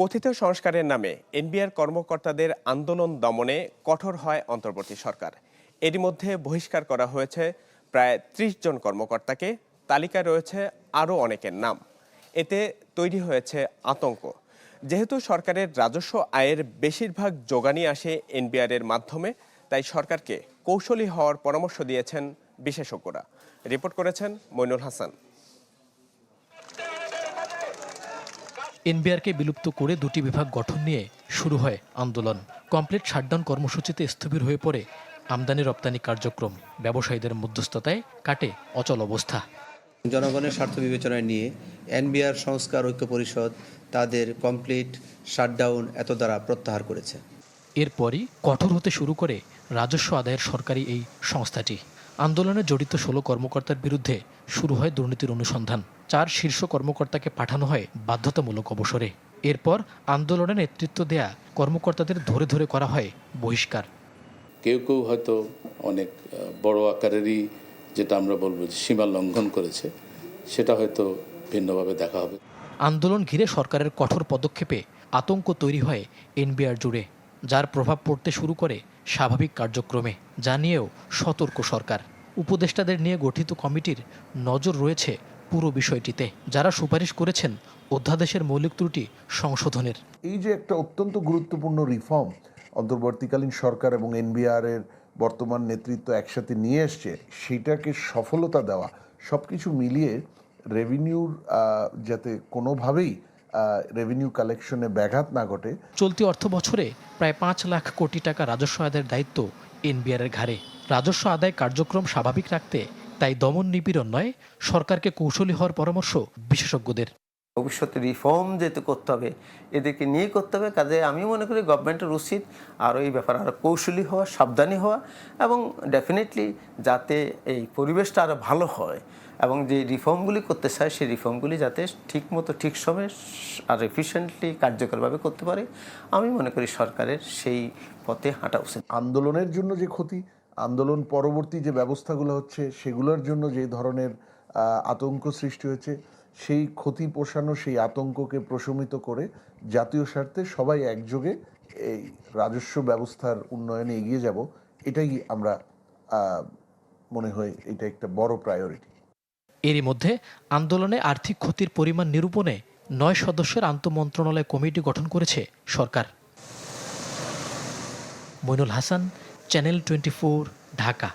কথিত সংস্কারের নামে এনবিআর কর্মকর্তাদের আন্দোলন দমনে কঠোর হয় অন্তর্বর্তী সরকার। এরই মধ্যে বহিষ্কার করা হয়েছে প্রায় ত্রিশ জন কর্মকর্তাকে। তালিকায় রয়েছে আরও অনেকের নাম। এতে তৈরি হয়েছে আতঙ্ক। যেহেতু সরকারের রাজস্ব আয়ের বেশিরভাগ যোগানই আসে এনবিআর এর মাধ্যমে, তাই সরকারকে কৌশলী হওয়ার পরামর্শ দিয়েছেন বিশেষজ্ঞরা। রিপোর্ট করেছেন মইনুল হাসান। এনবিআরকে বিলুপ্ত করে দুটি বিভাগ গঠন নিয়ে শুরু হয় আন্দোলন। কমপ্লিট শাটডাউন কর্মসূচিতে স্থবির হয়ে পড়ে আমদানি রপ্তানি কার্যক্রম। ব্যবসায়ীদের মধ্যস্থতায় কাটে অচল অবস্থা। জনগণের স্বার্থ বিবেচনায় নিয়ে এনবিআর সংস্কার ঐক্য পরিষদ তাদের কমপ্লিট শাটডাউন এত দ্বারা প্রত্যাহার করেছে। এরপরই কঠোর হতে শুরু করে রাজস্ব আদায়ের সরকারি এই সংস্থাটি। আন্দোলনে জড়িত ষোলো কর্মকর্তার বিরুদ্ধে শুরু হয় দুর্নীতির অনুসন্ধান। চার শীর্ষ কর্মকর্তাকে পাঠানো হয় বাধ্যতামূলক অবসরে। এরপর আন্দোলনে নেতৃত্ব দেয়া কর্মকর্তাদের ধরে ধরে করা হয় বহিষ্কার। কেউ কেউ হয়তো অনেক বড় আকারেরই যেটা আমরা বলব যে সীমা লঙ্ঘন করেছে সেটা হয়তো ভিন্নভাবে দেখা হবে। আন্দোলন ঘিরে সরকারের কঠোর পদক্ষেপে আতঙ্ক তৈরি হয় এনবিআর জুড়ে যার প্রভাব পড়তে শুরু করে স্বাভাবিক কার্যক্রমে জানিয়েও সতর্ক সরকার। উপদেষ্টাদের নিয়ে গঠিত কমিটির নজর রয়েছে পুরো বিষয়টিতে, যারা সুপারিশ করেছেন অধ্যাদেশের মৌলিক ত্রুটি সংশোধনের। এই যে একটা অত্যন্ত গুরুত্বপূর্ণ রিফর্ম অন্তর্বর্তীকালীন সরকার এবং এনবিআর এর বর্তমান নেতৃত্ব একসাথে নিয়ে এসছে, সেটাকে সফলতা দেওয়া সব কিছু মিলিয়ে রেভিনিউর যাতে কোনোভাবেই রেভিনিউ কালেকশনে ব্যাঘাত না ঘটে। চলতি অর্থ বছরে প্রায় পাঁচ লাখ কোটি টাকা রাজস্ব আদায়ের দায়িত্ব এনবিআরের ঘাড়ে। রাজস্ব আদায় কার্যক্রম স্বাভাবিক রাখতে তাই দমন নিপীড়ন নয়, সরকারকে কৌশলী হওয়ার পরামর্শ বিশেষজ্ঞদের। ভবিষ্যতে রিফর্ম যেহেতু করতে হবে, এদেরকে নিয়ে করতে হবে। কাজে আমি মনে করি গভর্নমেন্টের উচিত আরও এই ব্যাপারে আরও কৌশলী হওয়া, সাবধানী হওয়া এবং ডেফিনেটলি যাতে এই পরিবেশটা আরও ভালো হয় এবং যে রিফর্মগুলি করতে চায়, সেই রিফর্মগুলি যাতে ঠিক মতো ঠিক সময়ে আর এফিসিয়েন্টলি কার্যকরভাবে করতে পারে। আমি মনে করি সরকারের সেই পথে হাঁটা উচিত। আন্দোলনের জন্য যে ক্ষতি, আন্দোলন পরবর্তী যে ব্যবস্থাগুলো হচ্ছে, সেগুলোর জন্য যে ধরনের আতঙ্ক সৃষ্টি হয়েছে সেই ক্ষতি পোষানো, সেই আতঙ্ককে প্রশমিত করে জাতীয় স্বার্থে সবাই একযোগে এই রাজস্ব ব্যবস্থার উন্নয়নে এগিয়ে যাব, এটাই আমরা মনে হয় এটা একটা বড় প্রায়োরিটি এরই মধ্যে আন্দোলনে আর্থিক ক্ষতির পরিমাণ নিরূপণে নয় সদস্যের আন্তঃমন্ত্রণালয় কমিটি গঠন করেছে সরকার। Moinul Hasan, channel twenty Dhaka.